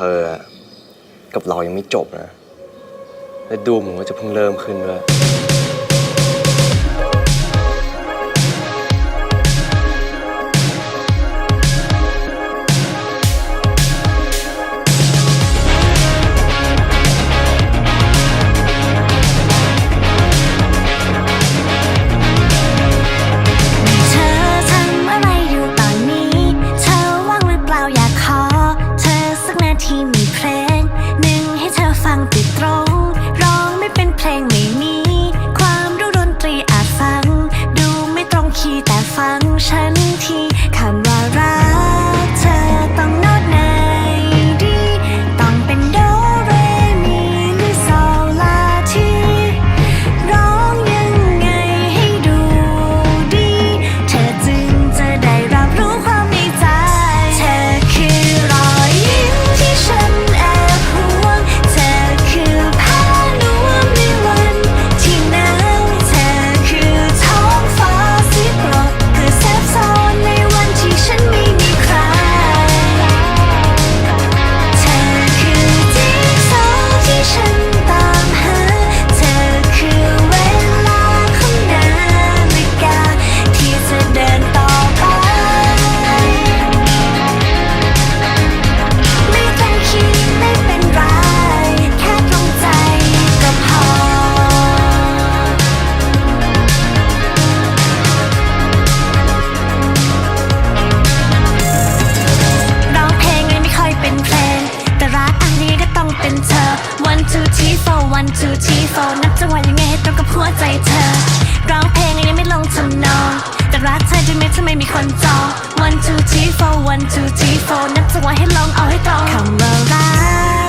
ธอกับเรายังไม่จบนะและดูเหมือนว่าจะเพิ่งเริ่มขึ้นด้วย two three four one two three four นับจังหวะยังไงให้ตรงกับหัวใจเธอร้องเพลงยังไม่ลงทำนองแต่รักเธอด้วยไหมทำไมมีคนจอง one two three four one two three four นับจังหวะให้ลองเอาให้ตรงคำว่ารัก